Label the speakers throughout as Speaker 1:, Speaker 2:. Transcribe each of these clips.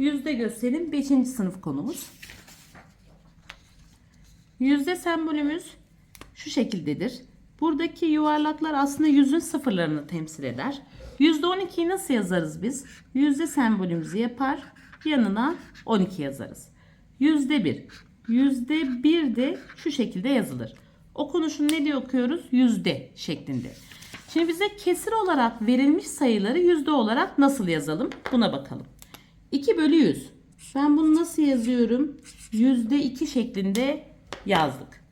Speaker 1: Yüzde gösterim 5. sınıf konumuz. Yüzde sembolümüz şu şekildedir. Buradaki yuvarlaklar aslında yüzün sıfırlarını temsil eder. Yüzde 12'yi nasıl yazarız biz? Yüzde sembolümüzü yapar. Yanına 12 yazarız. Yüzde 1. Yüzde 1 de şu şekilde yazılır. Okunuşunu ne diye okuyoruz? Yüzde şeklinde. Şimdi bize kesir olarak verilmiş sayıları yüzde olarak nasıl yazalım? Buna bakalım. 2 bölü 100. Ben bunu nasıl yazıyorum? Yüzde 2 şeklinde yazdık.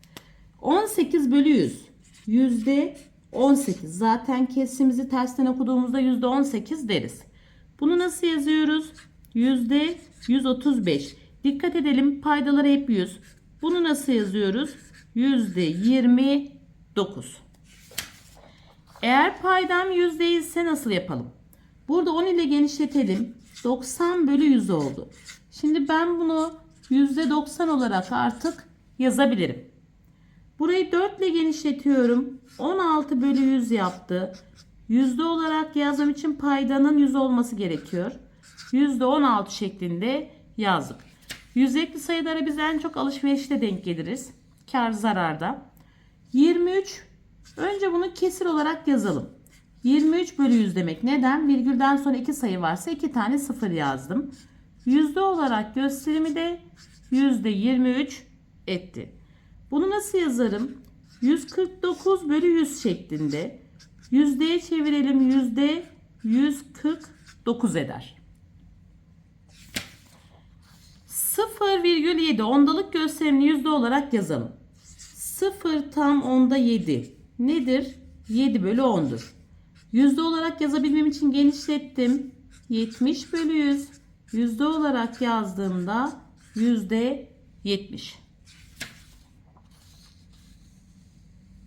Speaker 1: 18 bölü 100. Yüzde 18. Zaten kesimizi tersten okuduğumuzda yüzde 18 deriz. Bunu nasıl yazıyoruz? Yüzde 135. Dikkat edelim paydaları hep 100. Bunu nasıl yazıyoruz? Yüzde 29. Eğer paydam yüzde ise nasıl yapalım? Burada 10 ile genişletelim. 90 bölü 100 oldu. Şimdi ben bunu yüzde 90 olarak artık yazabilirim. Burayı 4 ile genişletiyorum. 16 bölü 100 yaptı. Yüzde olarak yazmam için paydanın 100 olması gerekiyor. Yüzde 16 şeklinde yazdık. Yüzdekli sayılara biz en çok alışverişte denk geliriz. Kar zararda. 23 Önce bunu kesir olarak yazalım. 23 bölü 100 demek. Neden? Virgülden sonra iki sayı varsa iki tane sıfır yazdım. Yüzde olarak gösterimi de yüzde 23 etti. Bunu nasıl yazarım? 149 bölü 100 şeklinde. Yüzdeye çevirelim. Yüzde 149 eder. 0,7 ondalık gösterimini yüzde olarak yazalım. 0 tam onda 7 nedir? 7 bölü 10'dur. Yüzde olarak yazabilmem için genişlettim. 70 bölü 100 yüzde olarak yazdığımda yüzde 70.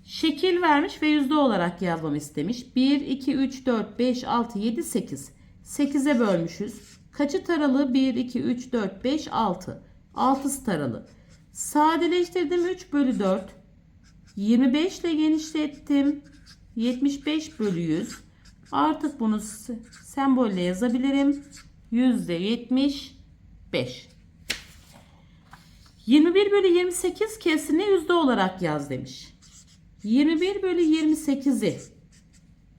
Speaker 1: Şekil vermiş ve yüzde olarak yazmamı istemiş. 1, 2, 3, 4, 5, 6, 7, 8. 8'e bölmüşüz. Kaçı taralı? 1, 2, 3, 4, 5, 6. 6'sı taralı. Sadeleştirdim 3 bölü 4. 25 ile genişlettim. 75 bölü 100. Artık bunu sembolle yazabilirim. Yüzde 75. 21 bölü 28 kesini yüzde olarak yaz demiş. 21 bölü 28'i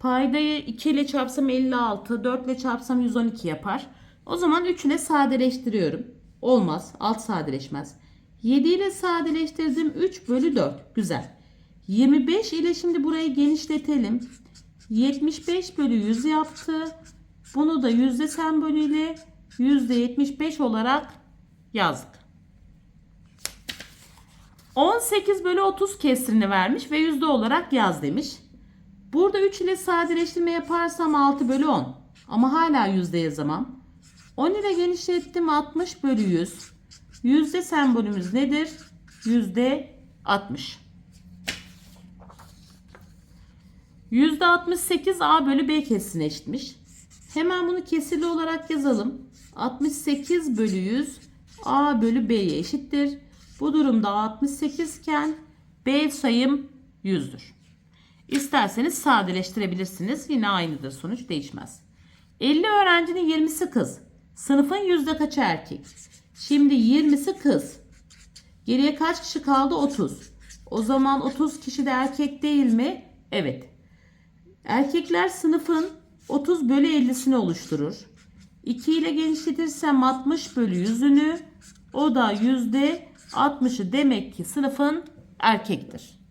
Speaker 1: paydayı 2 ile çarpsam 56, 4 ile çarpsam 112 yapar. O zaman 3 ile sadeleştiriyorum. Olmaz. Alt sadeleşmez. 7 ile sadeleştirdim. 3 bölü 4. Güzel. 25 ile şimdi burayı genişletelim. 75 bölü 100 yaptı. Bunu da yüzde sembolüyle yüzde 75 olarak yazdık. 18 bölü 30 kesirini vermiş ve yüzde olarak yaz demiş. Burada 3 ile sadeleştirme yaparsam 6 bölü 10. Ama hala yüzde yazamam. 10 ile genişlettim 60 bölü 100. Yüzde sembolümüz nedir? Yüzde 60. Yüzde 68 A bölü B kesine eşitmiş. Hemen bunu kesirli olarak yazalım. 68 bölü 100 A bölü B'ye eşittir. Bu durumda 68 iken B sayım 100'dür. İsterseniz sadeleştirebilirsiniz. Yine aynıdır sonuç değişmez. 50 öğrencinin 20'si kız. Sınıfın yüzde kaçı erkek? Şimdi 20'si kız. Geriye kaç kişi kaldı? 30. O zaman 30 kişi de erkek değil mi? Evet. Erkekler sınıfın 30 bölü 50'sini oluşturur. 2 ile genişletirsem 60 bölü 100'ünü o da yüzde 60'ı demek ki sınıfın erkektir.